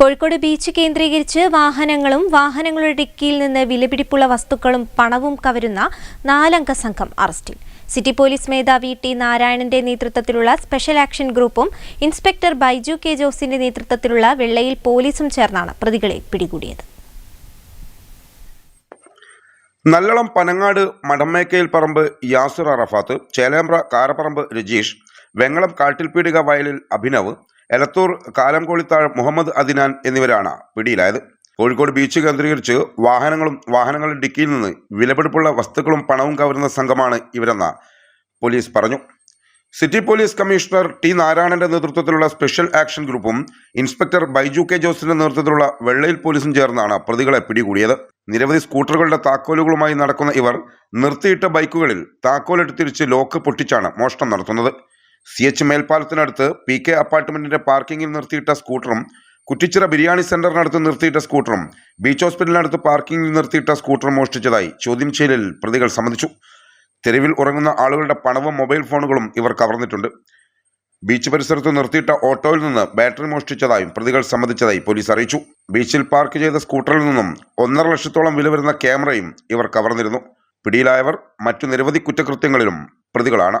Kozhikode beach കേന്ദ്രീകരിച്ച് വാഹനങ്ങളും വാഹനങ്ങളുടെ ഡിക്കിയിൽ നിന്ന് വിലപിടിപ്പുള്ള വസ്തുക്കളും പണവും കവരുന്ന നാലംഗ സംഘം അറസ്റ്റിൽ. സിറ്റി പോലീസ് മേധാവി ടി നാരായണന്റെ നേതൃത്വത്തിലുള്ള സ്പെഷ്യൽ ആക്ഷൻ ഗ്രൂപ്പും ഇൻസ്പെക്ടർ ബൈജു കെ ജോസിന്റെ നേതൃത്വത്തിലുള്ള വെള്ളയിൽ പോലീസും ചേർന്നാണ് പ്രതികളെ പിടികൂടിയത്. നല്ലളം പനങ്ങാട് മടമേക്കയിൽ പറമ്പ് യാസുർ അറഫാത്ത് ചേലേമ്പ്ര കാരപ്പറമ്പ് രജീഷ് വെങ്ങളം കാട്ടിൽപീടിക വയലിൽ അഭിനവ് എലത്തൂർ കാലംകോളിത്താഴ് മുഹമ്മദ് അദിനാൻ എന്നിവരാണ് പിടിയിലായത്. കോഴിക്കോട് ബീച്ച് കേന്ദ്രീകരിച്ച് വാഹനങ്ങളും വാഹനങ്ങളുടെ ഡിക്കിയിൽ നിന്ന് വിലപിടിപ്പുള്ള വസ്തുക്കളും പണവും കവരുന്ന സംഘമാണ് ഇവരെന്ന് പോലീസ് പറഞ്ഞു. സിറ്റി പോലീസ് കമ്മീഷണർ ടി നാരായണന്റെ നേതൃത്വത്തിലുള്ള സ്പെഷ്യൽ ആക്ഷൻ ഗ്രൂപ്പും ഇൻസ്പെക്ടർ ബൈജു കെ ജോസിന്റെ നേതൃത്വത്തിലുള്ള വെള്ളയിൽ പോലീസും ചേർന്നാണ് പ്രതികളെ പിടികൂടിയത്. നിരവധി സ്കൂട്ടറുകളുടെ താക്കോലുകളുമായി നടക്കുന്ന ഇവർ നിർത്തിയിട്ട ബൈക്കുകളിൽ താക്കോലെടുത്തിരിച്ച് ലോക്ക് പൊട്ടിച്ചാണ് മോഷണം നടത്തുന്നത്. സി എച്ച് മേൽപ്പാലത്തിനടുത്ത് പി കെ അപ്പാർട്ട്മെന്റിന്റെ പാർക്കിംഗിൽ നിർത്തിയിട്ട സ്കൂട്ടറും കുറ്റിച്ചിറ ബിരിയാണി സെന്ററിനടുത്ത് നിർത്തിയിട്ട സ്കൂട്ടറും ബീച്ച് ഹോസ്പിറ്റലിനടുത്ത് പാർക്കിംഗിൽ നിർത്തിയിട്ട സ്കൂട്ടറും മോഷ്ടിച്ചതായി ചോദ്യം ചെയ്യലിൽ പ്രതികൾ സമ്മതിച്ചു. തെരുവിൽ ഉറങ്ങുന്ന ആളുകളുടെ പണവും മൊബൈൽ ഫോണുകളും ഇവർ കവർന്നിട്ടുണ്ട്. ബീച്ച് പരിസരത്ത് നിർത്തിയിട്ട ഓട്ടോയിൽ നിന്ന് ബാറ്ററി മോഷ്ടിച്ചതായും പ്രതികൾ സമ്മതിച്ചതായി പോലീസ് അറിയിച്ചു. ബീച്ചിൽ പാർക്ക് ചെയ്ത സ്കൂട്ടറിൽ നിന്നും ഒന്നര ലക്ഷത്തോളം വില വരുന്ന ക്യാമറയും ഇവർ കവർന്നിരുന്നു. പിടിയിലായവർ മറ്റു നിരവധി കുറ്റകൃത്യങ്ങളിലും പ്രതികളാണ്.